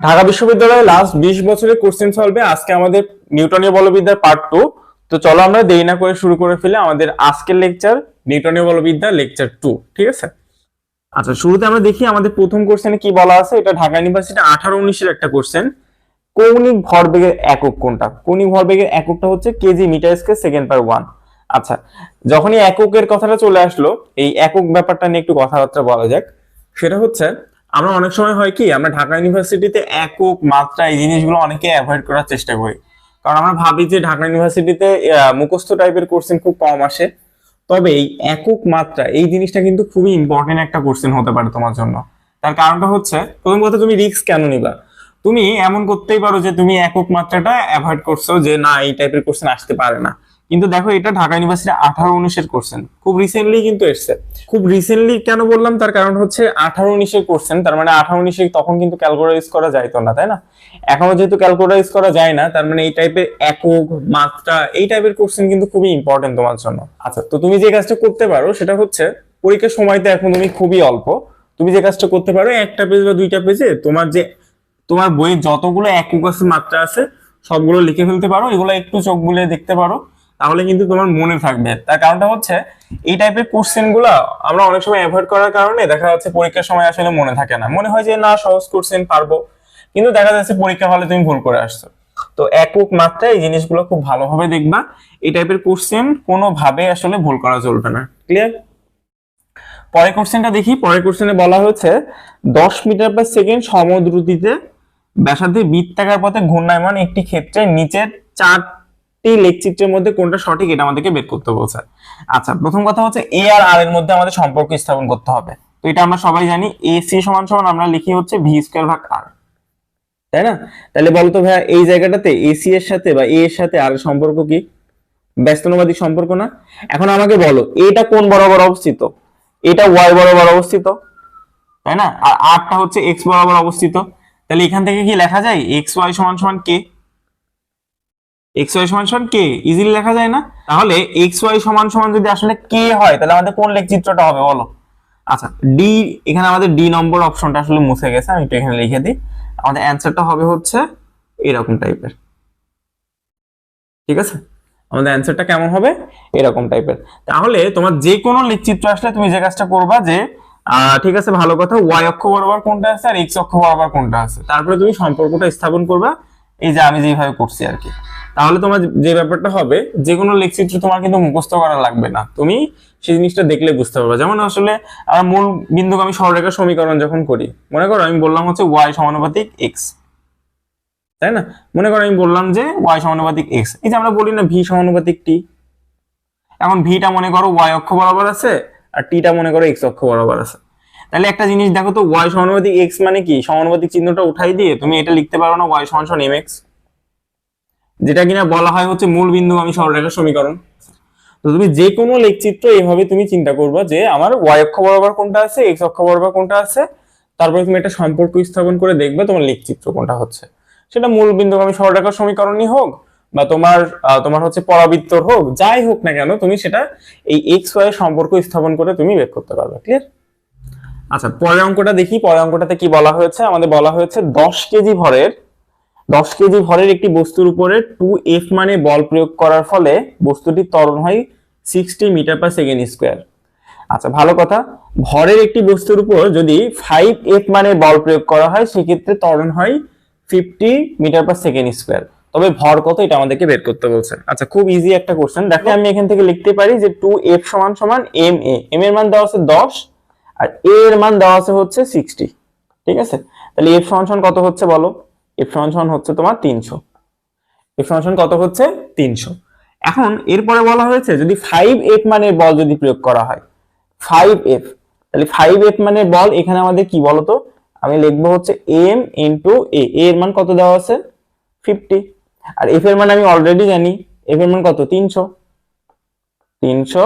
ঢাকা বিশ্ববিদ্যালয়ে লাস্ট বিশ বছরের কোশ্চেন সলভে আজকে আমাদের নিউটনীয় বলবিদ্যার পার্ট টু তো চলো আমরা দেরি না করে শুরু করে ফেলে আমাদের আজকের লেকচার নিউটনীয় বলবিদ্যা লেকচার টু ঠিক আছে? আচ্ছা শুরুতে আমরা দেখি আমাদের প্রথম কোশ্চেনে কি বলা আছে। এটা ঢাকা ইউনিভার্সিটি আঠারো উনিশের একটা কোশ্চেন কৌণিক ভরবেগের একক কোনটা? কৌণিক ভরবেগের এককটা হচ্ছে kg metre square second per one আচ্ছা যখনই এককের কথাটা চলে আসলো, এই একক ব্যাপারটা নিয়ে একটু কথাবার্তা বলা যাক। সেটা হচ্ছে আমরা অনেক সময় হয় কি, আমরা ঢাকা ইউনিভার্সিটিতে একক মাত্রা এই জিনিসগুলো অনেকে অ্যাভয়েড করার চেষ্টা করি। কারণ আমরা ভাবি যে ঢাকা ইউনিভার্সিটিতে মুখস্থ টাইপের কোশ্চেন খুব কম আসে। তবে এই একক মাত্রা, এই জিনিসটা কিন্তু খুবই ইম্পর্টেন্ট একটা কোশ্চেন হতে পারে তোমার জন্য। তার কারণটা হচ্ছে, প্রথম কথা তুমি রিস্ক কেন নিবা? তুমি এমন করতেই পারো যে তুমি একক মাত্রাটা অ্যাভয়েড করছ যে না, এই টাইপের কোশ্চেন আসতে পারে না। কিন্তু দেখো, এটা ঢাকা ইউনিভার্সিটি আঠারো উনিশের কোশ্চেন খুব রিসেন্টলি কিন্তু এসছে। খুব রিসেন্টলি কেন বললাম? তার কারণ হচ্ছে আঠারো উনিশের কোশ্চেন তার মানে আঠারো উনিশে তখন কিন্তু ক্যালকুলাইজ করা যাইতো না, তাই না? এখনও যেহেতু ক্যালকুলাইজ করা যায় না, তার মানে এই টাইপের একক, মাত্রা, এই টাইপের কোশ্চেন কিন্তু খুবই ইম্পর্টেন্ট তোমার জন্য। আচ্ছা তো তুমি যে কাজটা করতে পারো, সেটা হচ্ছে পরীক্ষার সময়তে এখন তুমি খুবই অল্প। তুমি যে কাজটা করতে পারো, একটা পেজ বা দুইটা পেজে তোমার যে, তোমার বইয়ের যতগুলো একক মাত্রা আছে, সবগুলো লিখে ফেলতে পারো। এগুলো একটু চোখ বুলিয়ে দেখতে পারো। তাহলে কিন্তু তোমার মনে থাকবে। তার কারণটা হচ্ছে, এই টাইপের কোশ্চেনগুলা আমরা অনেক সময় অ্যাভয়েড করার কারণে দেখা যাচ্ছে পরীক্ষার সময় আসলে মনে থাকে না। মনে হয় যে, না, সহজ কোশ্চেন পারব। কিন্তু দেখা যাচ্ছে পরীক্ষা হলে তুমি ভুল করে আসছো। তো একক মাত্রা এই জিনিসগুলো খুব ভালোভাবে দেখবা। এই টাইপের কোশ্চেন কোনোভাবে আসলে ভুল করা চলবে না। ক্লিয়ার পরের কোশ্চেনটা দেখি। পরের কোশ্চেনে বলা হয়েছে, দশ মিটার পার সেকেন্ড সমদ্রুতিতে ব্যাসার্ধে বৃত্তাকার পথে ঘূর্ণায়মান একটি ক্ষেত্রে নিচের চারটি লেখচিত্রের মধ্যে কোনটা সঠিক এটা আমাদেরকে বের করতে বলছে আচ্ছা প্রথম কথা হচ্ছে এ আর আর এর মধ্যে আমাদের সম্পর্ক স্থাপন করতে হবে। তো এটা আমরা সবাই জানি এ সি সমান সমান আমরা লিখি হচ্ছে ভি স্কোয়ার ভাগ আর তাই না? তাহলে বলতো ভাইয়া, এই জায়গাটাতে এসি এর সাথে বা এ এর সাথে আর সম্পর্ক কি? ব্যস্তনবাদিক সম্পর্ক না? এখন আমাকে বলো, এটা কোন বরাবর অবস্থিত? এটা ওয়াই বরাবর অবস্থিত, তাই না? আর আরটা হচ্ছে এক্স বরাবর অবস্থিত। তাহলে এখান থেকে কি লেখা যায়? এক্স ওয়াই সমান সমান কে এক্স ওয়াই সমান সমান কে ইজিলি লেখা যায় না? তাহলে এক্স ওয়াই সমান সমান যদি আসলে কে হয়, তাহলে আমাদের কোন লেখচিত্রটা হবে বলো? আচ্ছা ডি এখানে আমাদের ডি নম্বর অপশনটা আসলে মুছে গেছে, আমি একটু এখানে লিখে দিই। আমাদের অ্যান্সারটা হবে হচ্ছে এরকম টাইপের ঠিক আছে? আমাদের অ্যান্সারটা কেমন হবে? এরকম টাইপের তাহলে তোমার যে কোনো লেখচিত্র আসলে তুমি যে কাজটা করবা যে ঠিক আছে, ভালো কথা ওয়াই অক্ষ বরাবর কোনটা আছে আর এক্স অক্ষ বরাবর কোনটা আছে। তারপরে তুমি সম্পর্কটা স্থাপন করবা। এই যে আমি যেভাবে করছি আর কি। তাহলে তোমার যে ব্যাপারটা হবে, যে কোনো লেখচিত্র তোমার কিন্তু মুখস্থ করা লাগবে না। তুমি সেই জিনিসটা দেখলে বুঝতে পারবে। যেমন আসলে আমরা মূল বিন্দুগামী সরলরেখার সমীকরণ যখন করি, মনে করো আমি বললাম হচ্ছে ওয়াই সমানুপাতিক এক্স তাই না? মনে করো আমি বললাম যে ওয়াই সমানুপাতিক এক্স এই যে আমরা বলি না ভি সমানুপাতিক টি এখন ভিটা মনে করো ওয়াই অক্ষ বরাবর আছে, আর টিটা মনে করো এক্স অক্ষ বরাবর আছে। তাহলে একটা জিনিস দেখো তো ওয়াই সমানুপাতিক এক্স মানে কি? সমানুপাতিক চিহ্নটা উঠাই দিয়ে তুমি এটা লিখতে পারো না ওয়াই সমান সমান এম এক্স যেটা কিনা বলা হয় হচ্ছে মূল বিন্দু আমি সরলরেখার সমীকরণ। তো তুমি যে কোনো লেখচিত্র এইভাবে তুমি চিন্তা করবা যে আমার ওয়াই অক্ষ বরাবর কোনটা আছে এক্স অক্ষ বরাবর কোনটা আছে, তারপরে তুমি একটা সম্পর্ক স্থাপন করে দেখবে তোমার লেখচিত্র কোনটা হচ্ছে। সেটা মূল বিন্দুগামী সরলরেখার সমীকরণই হোক বা তোমার তোমার হচ্ছে পরাবৃত্তর হোক, যাই হোক না কেন তুমি সেটা এই এক্স ওয়াই সম্পর্ক স্থাপন করে তুমি বের করতে পারবে ক্লিয়ার আচ্ছা পরের অঙ্কটা দেখি, পরের অঙ্কটাতে কি বলা হয়েছে? আমাদের বলা হয়েছে দশ কেজি ভরের দশ কেজি ভরের একটি বস্তুর উপরে টু এফ মানে বল প্রয়োগ করার ফলে বস্তুটি ত্বরণ হয় sixty metre per second square আচ্ছা ভালো কথা। ভরের একটি বস্তুর উপর যদি ফাইভ এফ মানে বল প্রয়োগ করা হয়, সেক্ষেত্রে ত্বরণ হয় fifty metre per second square তবে ভর কত এটা আমাদেরকে বের করতে বলছে। আচ্ছা খুব ইজি একটা কোশ্চেন দেখো, আমি এখান থেকে লিখতে পারি যে টু এফ সমান সমান এম এ এম এর মান দেওয়া আছে দশ, আর এ এর মান দেওয়া আছে হচ্ছে সিক্সটি ঠিক আছে? তাহলে এফ সমান সমান কত হচ্ছে বলো? এফ সমান হচ্ছে তোমার তিনশো। এফ সমান কত হচ্ছে? তিনশো। এখন এরপরে বলা হয়েছে যদি ফাইভ এফ মানের বল যদি প্রয়োগ করা হয় ফাইভ এফ তাহলে ফাইভ এফ মানের বল এখানে আমাদের কি বলতো? আমি লিখব হচ্ছে এম ইন্টু এ এর মান কত দেওয়া আছে? ফিফটি আর এফ এর মান আমি অলরেডি জানি। এফ এর মান কত? তিনশো। তিনশো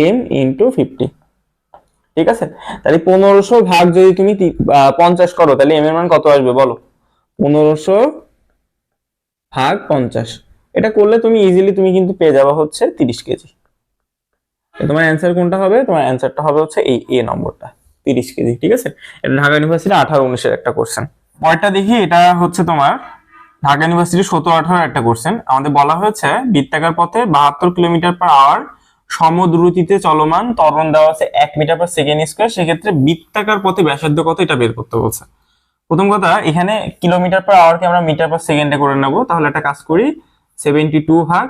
এম ইন্টু ফিফটি ঠিক আছে? তাহলে পনেরোশো ভাগ যদি তুমি পঞ্চাশ করো, তাহলে এম এর মান কত আসবে বলো? পনেরোশো ভাগ পঞ্চাশ। এটা করলে তুমি ইজিলি তুমি কিন্তু পেয়ে যাবে হচ্ছে তিরিশ কেজি। তোমার অ্যান্সার কোনটা হবে? তোমার অ্যান্সারটা হবে হচ্ছে এই এ নম্বরটা, তিরিশ কেজি, ঠিক আছে? এটা ঢাকা ইউনিভার্সিটি আঠারো উনিশের একটা কোশ্চেন পরেরটা দেখি, এটা হচ্ছে তোমার ঢাকা ইউনিভার্সিটি সতেরো আঠারো একটা কোশ্চেন আমাদের বলা হয়েছে, বৃত্তাকার পথে বাহাত্তর কিলোমিটার পার আওয়ার সমদ্রুতিতে চলমান, ত্বরণ দেওয়া আছে এক মিটার পার সেকেন্ড স্কোয়ার সেক্ষেত্রে বৃত্তাকার পথে ব্যাসার্ধ কত এটা বের করতে বলছে। প্রথম কথা, এখানে কিলোমিটার পার আওয়ারকে আমরা মিটার পার সেকেন্ডে করে নেব। তাহলে একটা কাজ করি সেভেন্টি টু ভাগ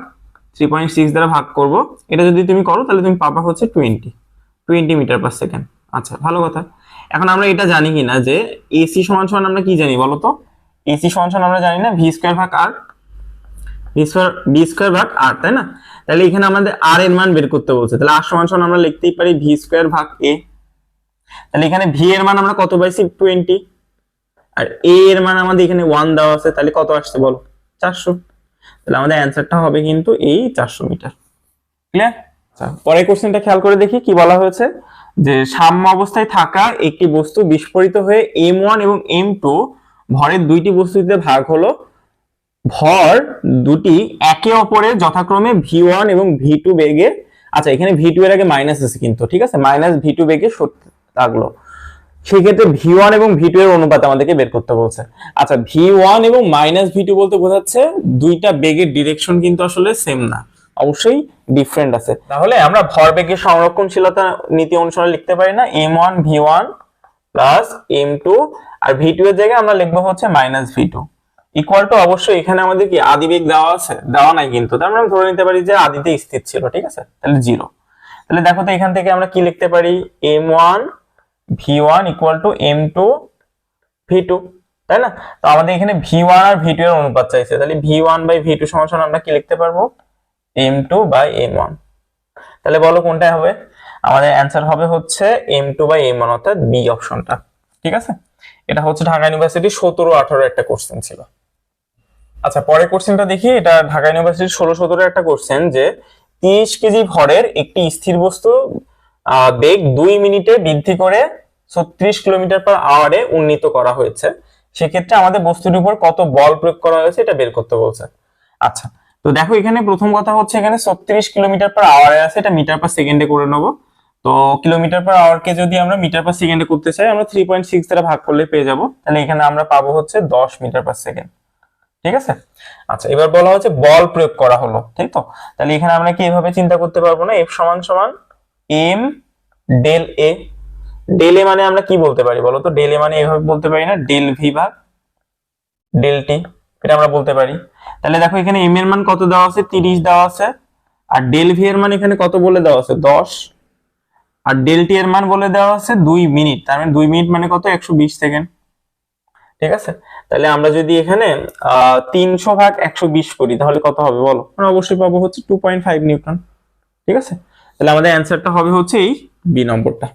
থ্রি পয়েন্ট সিক্স দ্বারা ভাগ করব। এটা যদি তুমি করো, তাহলে তুমি পাবা হচ্ছে twenty twenty metre per second আচ্ছা ভালো কথা। এখন আমরা এটা জানি কি না যে এসি সমান সমান আমরা কি জানি বলো তো? এসি সমান সমান আমরা জানি না ভি স্কোয়ার ভাগ আর ভি স্কোয়ার ভাগ আর তাই না? তাহলে এখানে আমাদের আর এর মান বের করতে বলছে। তাহলে আর সমান সমান আমরা লিখতেই পারি ভি স্কোয়ার ভাগ এ তাহলে এখানে ভি এর মান আমরা কত পাইছি? টোয়েন্টি আর এ এর মান আমাদের এখানে ওয়ান দেওয়া আছে, তাহলে কত আসছে বলো? চারশো। তাহলে আমাদের অ্যান্সারটা হবে কিন্তু এই চারশো মিটার। ক্লিয়ার আচ্ছা পরের কোশ্চেনটা খেয়াল করে দেখি কি বলা হয়েছে। যে সাম্য অবস্থায় থাকা একটি বস্তু বিস্ফোরিত হয়ে এম ওয়ান এবং এম টু ভরের দুইটি বস্তুতে ভাগ হলো। ভর দুটি একে অপরের যথাক্রমে ভি ওয়ান এবং ভি টু বেগে আচ্ছা এখানে ভি টু এর আগে মাইনাস আছে কিন্তু, ঠিক আছে? মাইনাস ভি টু বেগে সত্যি থাকল। সেক্ষেত্রে ভি ওয়ান এবং ভি টু এর অনুপাত আমাদেরকে বের করতে বলছে। আচ্ছা ভি ওয়ান এবং মাইনাস ভি টু বলতে বোঝাচ্ছে দুইটা বেগের ডিরেকশন কিন্তু আসলে সেম না। অবশ্যই ডিফারেন্ট আছে। তাহলে আমরা ভর বেগের সংরক্ষণশীলতা নীতি অনুসারে লিখতে পারি না M one V one plus M two আর ভি টু এর জায়গায় আমরা লিখব হচ্ছে minus V two equal to অবশ্যই এখানে আমাদের কি আদি বেগ দেওয়া আছে? দেওয়া নাই কিন্তু। তার মানে আমরা ধরে নিতে পারি যে আদিতে স্থির ছিল, ঠিক আছে? তাহলে জিরো তাহলে দেখো তো এখান থেকে আমরা কি লিখতে পারি? M one V one equal to M two V two তাই না? তো আমাদের এখানে ভি ওয়ান আর ভি টু এর অনুপাত চাইছে। তাহলে V one by V two সমান আমরা কি লিখতে পারব? M two by M one তাহলে বলো কোনটা হবে? আমাদের অ্যান্সার হবে হচ্ছে M two by M one অর্থাৎ বি অপশনটা ঠিক আছে? এটা হচ্ছে ঢাকা ইউনিভার্সিটি সতেরো আঠারো একটা কোশ্চেন ছিল। আচ্ছা পরের কোশ্চেনটা দেখি। এটা ঢাকা ইউনিভার্সিটির ষোলো সতেরো একটা কোশ্চেন যে তিরিশ কেজি ভরের একটি স্থির বস্তু বেগ দুই মিনিটে বৃদ্ধি করে ছত্রিশ কিলোমিটার পার আওয়ারে উন্নীত করা হয়েছে। সেক্ষেত্রে আমাদের বস্তুর উপর কত বল প্রয়োগ করা হয়েছে এটা বের করতে বলছে। আচ্ছা তো দেখো এখানে প্রথম কথা হচ্ছে এখানে ছত্রিশ কিলোমিটার পার আওয়ারে আছে, এটা মিটার পার সেকেন্ডে করে নেব। তো কিলোমিটার পার আওয়ারকে যদি আমরা মিটার পার সেকেন্ডে করতে চাই, আমরা থ্রি পয়েন্ট সিক্স দ্বারা ভাগ করলে পেয়ে যাব। তাহলে এখানে আমরা পাবো হচ্ছে দশ মিটার পার সেকেন্ড ঠিক আছে? আচ্ছা এবার বলা হচ্ছে বল প্রয়োগ করা হলো ঠিক তো? তাহলে এখানে আমরা কি এভাবে চিন্তা করতে পারব না এফ সমান সমান M del A del A মানে আমরা কি বলতে পারি বলো তো? ডেল এ মানে এভাবে বলতে পারি না? ডেল ভি ভাগ ডেল টি এটা আমরা বলতে পারি। তাহলে দেখো এখানে এম এর মান কত দেওয়া আছে? তিরিশ দেওয়া আছে। আর ডেল ভি এর মান এখানে কত বলে দেওয়া আছে? দশ। আর ডেল টি এর মান বলে দেওয়া আছে দুই মিনিট। তার মানে দুই মিনিট মানে কত? একশো বিশ সেকেন্ড। ঠিক আছে? তাহলে আমরা যদি এখানে তিনশো ভাগ একশো বিশ করি, তাহলে কত হবে বলো? আমরা অবশ্যই পাবো হচ্ছে টু পয়েন্ট ফাইভ নিউটন। ঠিক আছে? তাহলে আমাদের অ্যান্সারটা হবে হচ্ছে এই বি নম্বরটা।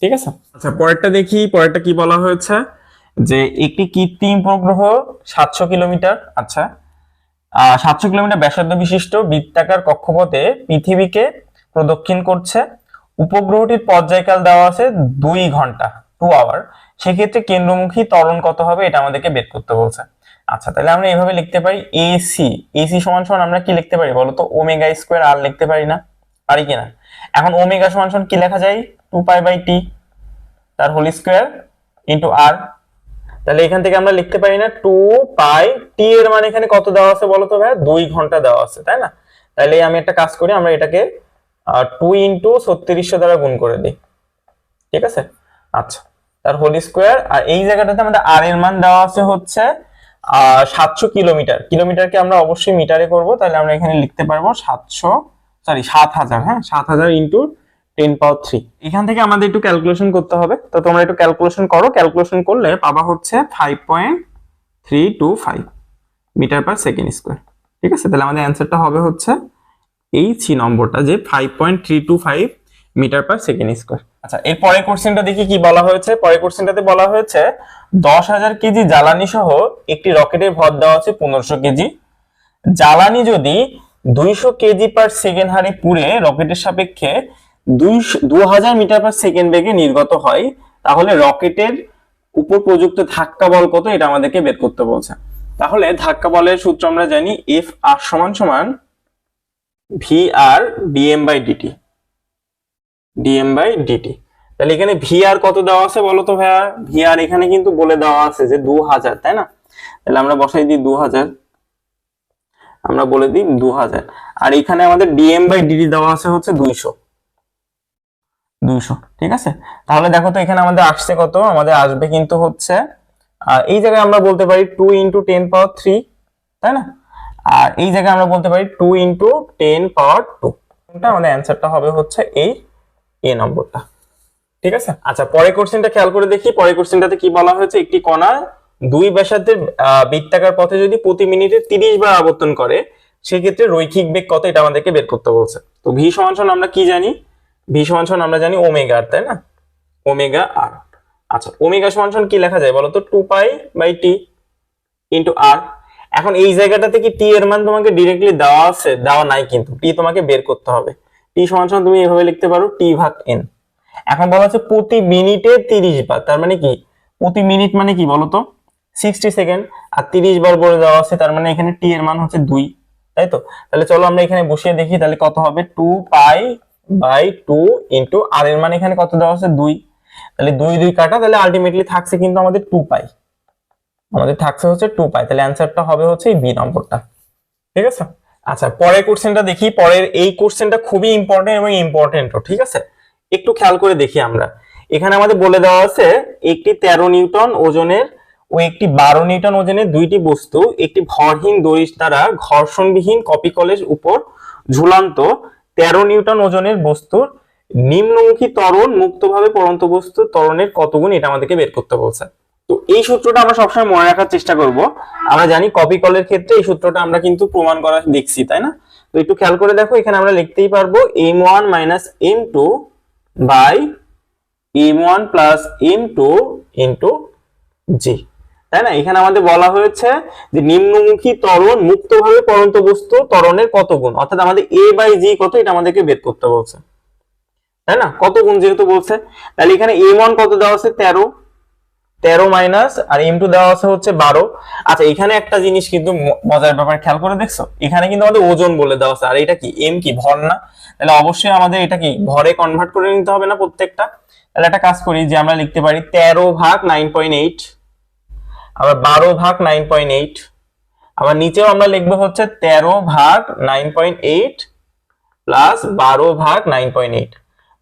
ঠিক আছে? আচ্ছা পরেরটা দেখি, পরেরটা কি বলা হয়েছে? যে একটি কৃত্রিম উপগ্রহ সাতশো কিলোমিটার আচ্ছা সাতশো কিলোমিটার ব্যাসার্ধ বিশিষ্ট বৃত্তাকার কক্ষপথে পৃথিবীকে প্রদক্ষিণ করছে। উপগ্রহটির পর্যায়কাল দেওয়া আছে দুই ঘণ্টা টু আওয়ার সেক্ষেত্রে কেন্দ্রমুখী ত্বরণ কত হবে এটা আমাদেরকে বের করতে বলছে। আচ্ছা তাহলে আমরা এইভাবে লিখতে পারি এসি এসি সমান সমান আমরা কি লিখতে পারি বলো তো ওমেগা স্কোয়ার আর লিখতে পারি না। পারি কিনা? এখন ওমেগা সমান সমান কি লেখা যায়? টু পাই বাই টি তার হোল স্কোয়ার ইন্টু আর তাহলে এখান থেকে আমরা লিখতে পারি না টু পাই টি এর মানে এখানে কত দেওয়া আছে বলো তো ভাই দুই ঘণ্টা দেওয়া আছে, তাই না? তাহলে আমি একটা কাজ করি, আমরা এটাকে টু ইন্টু ছত্রিশশো দ্বারা গুণ করে দিই। ঠিক আছে? আচ্ছা তার হোল স্কোয়ার আর এই জায়গাটাতে আমাদের আর এর মান দেওয়া আছে হচ্ছে সাতশো কিলোমিটার। কিলোমিটারকে আমরা অবশ্যই মিটারে করব, তাহলে আমরা এখানে লিখতে পারব সাতশো সরি সাত হাজার হ্যাঁ? সাত হাজার ইন্টু টেন পাওয়ার থ্রি এখান থেকে আমাদের একটু ক্যালকুলেশন করতে হবে। তো তোমরা একটু ক্যালকুলেশন করো। ক্যালকুলেশন করলে পাবা হচ্ছে five point three two five metre per second square ঠিক আছে? তাহলে আমাদের অ্যান্সারটা হবে হচ্ছে এই সি নম্বরটা যে five point three two five metre per second square আচ্ছা এর পরের কোশ্চেনটা দেখি কি বলা হয়েছে? পরের কোশ্চেনটাতে বলা হয়েছে দশ হাজার কেজি জ্বালানি সহ একটি রকেটের ভর দেওয়া আছে পনেরোশো কেজি। জ্বালানি যদি দুইশো কেজি পার সেকেন্ড হারে পুড়ে রকেটের সাপেক্ষে দুইশো মিটার পার সেকেন্ড বেগে নির্গত হয়। তাহলে রকেটের উপর প্রযুক্ত ধাক্কা বল কত? এটা আমাদেরকে বের করতে বলছে। তাহলে ধাক্কা বলের সূত্র আমরা জানি এফ আর সমান সমান V R DM by DT DM by DT তাহলে এখানে ভি আর কত দেওয়া আছে বলো তো ভাইয়া? ভিআর এখানে কিন্তু বলে দেওয়া আছে যে দু হাজার তাই না? তাহলে আমরা বসাই দিই দু হাজার আমরা বলে দিই দু হাজার আর এখানে আমাদের ডিএম বাই ডিডি দেওয়া আছে হচ্ছে দুইশো। দুইশো, ঠিক আছে? তাহলে দেখো তো এখানে আমাদের আসছে কত? আমাদের আসবে কিন্তু হচ্ছে এই জায়গায় আমরা বলতে পারি two into ten power three, তাই না? আর এই জায়গায় আমরা বলতে পারি two into ten power two. আমাদের অ্যান্সারটা হবে হচ্ছে এই এ নম্বরটা। ঠিক আছে? আচ্ছা পরের কোশ্চেনটা খেয়াল করে দেখি। পরের কোশ্চেনটাতে কি বলা হয়েছে? একটি কণা দুই ব্যাসার্ধের বৃত্তাকার পথে যদি প্রতি মিনিটে তিরিশ বার আবর্তন করে, সেক্ষেত্রে রৈখিক বেগ কত এটা আমাদেরকে বের করতে বলছে। তো ভি সমান সমান আমরা কি জানি? ভি সমান সমান আমরা জানি ওমেগা আর তাই না? ওমেগা আর আচ্ছা ওমেগা সমান সমান কি লেখা যায় বলতো? Two pi by T into R এখন এই জায়গাটাতে কি টি এর মান তোমাকে ডিরেক্টলি দেওয়া আছে? দেওয়া নাই কিন্তু। টি তোমাকে বের করতে হবে। টি সমান সমান তুমি এভাবে লিখতে পারো টি ভাগ এন এখন বলা হচ্ছে প্রতি মিনিটে তিরিশ বার। তার মানে কি? প্রতি মিনিট মানে কি বলতো? সিক্সটি সেকেন্ড আর তিরিশ বার বলে দেওয়া আছে, তার মানে এখানে টি এর মান হচ্ছে দুই, তাই তো? তাহলে চলো আমরা এখানে বসিয়ে দেখি, তাহলে কত হবে? Two pi by two into R এর মান এখানে কত দেওয়া আছে? দুই। তাহলে দুই দুই কাটা, তাহলে আলটিমেটলি থাকছে কিন্তু আমাদের টু পাই আমাদের থাকছে হচ্ছে টু পাই তাহলে অ্যান্সারটা হবে হচ্ছে বি নম্বরটা। ঠিক আছে? আচ্ছা পরের কোশ্চেনটা দেখি, পরের এই কোশ্চেনটা খুবই ইম্পর্টেন্ট এবং ইম্পর্টেন্টও ঠিক আছে? একটু খেয়াল করে দেখি আমরা। এখানে আমাদের বলে দেওয়া আছে, একটি তেরো নিউটন ওজনের ও একটি বারো নিউটন ওজনের দুইটি বস্তু, একটি ভরহীন দড়ি দ্বারা ঘর্ষণবিহীন কপি কলের উপর ঝুলন্ত তেরো নিউটন ওজনের বস্তুর নিম্নমুখী ত্বরণ মুক্তভাবে পরন্ত বস্তু ত্বরণের কত গুণ এটা আমাদেরকে বের করতে বলছে। তো এই সূত্রটা আমরা সবসময় মনে রাখার চেষ্টা করব। আমরা জানি কপি কলের ক্ষেত্রে এই সূত্রটা আমরা কিন্তু প্রমাণ করা দেখছি, তাই না? তো একটু খেয়াল করে দেখো, এখানে আমরা লিখতেই পারব M one minus M two by M one plus M two into G. তাই না? এখানে আমাদের বলা হয়েছে যে নিম্নমুখী ত্বরণ মুক্তভাবে পরন্ত বস্তু ত্বরণের কত গুণ? অর্থাৎ আমাদের এ বাই জি কত? এটা আমাদেরকে বের করতে বলছে। তাই না? কত গুণ যেহেতু বলছে? তাহলে এখানে এম ওয়ান কত দেওয়া আছে? তেরো। তেরো মাইনাস আর এম টু দেওয়া আছে হচ্ছে বারো। আচ্ছা এখানে একটা জিনিস কিন্তু মজার ব্যাপার খেয়াল করে দেখছ? এখানে কিন্তু আমাদের ওজন বলে দেওয়া আছে। আর এটা কি? এম কি? ভর না? তাহলে অবশ্যই আমাদের এটা কি? ভরে কনভার্ট করে নিতে হবে না প্রত্যেকটা? তাহলে একটা কাজ করি যে আমরা লিখতে পারি তেরো ভাগ নাইন পয়েন্ট এইট আবার বারো ভাগ নাইন পয়েন্ট এইট আবার নিচেও আমরা লিখব হচ্ছে তেরো ভাগ নাইন পয়েন্ট এইট প্লাস বারো ভাগ নাইন পয়েন্ট এইট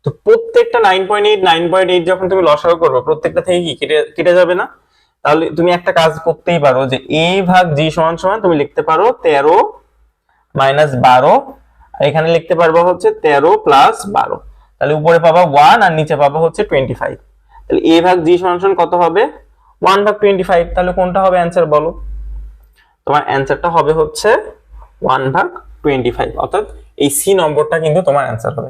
তো প্রত্যেকটা nine point eight nine point eight যখন তুমি লসাগু করবে, প্রত্যেকটা থেকে কি কেটে কেটে যাবে না? তাহলে তুমি একটা কাজ করতেই পারো যে এ ভাগ জি সমান সমান তুমি লিখতে পারো তেরো মাইনাস বারো। আর এখানে লিখতে পারব হচ্ছে তেরো প্লাস বারো। তাহলে উপরে পাবা ওয়ান আর নিচে পাবা হচ্ছে টোয়েন্টি ফাইভ তাহলে এ ভাগ জি সমান সমান কত হবে? ওয়ান ভাগ টোয়েন্টি ফাইভ তাহলে কোনটা হবে অ্যান্সার বলো? তোমার অ্যান্সারটা হবে হচ্ছে ওয়ান ভাগ টোয়েন্টি ফাইভ অর্থাৎ এই সি নম্বরটা কিন্তু তোমার অ্যান্সার হবে।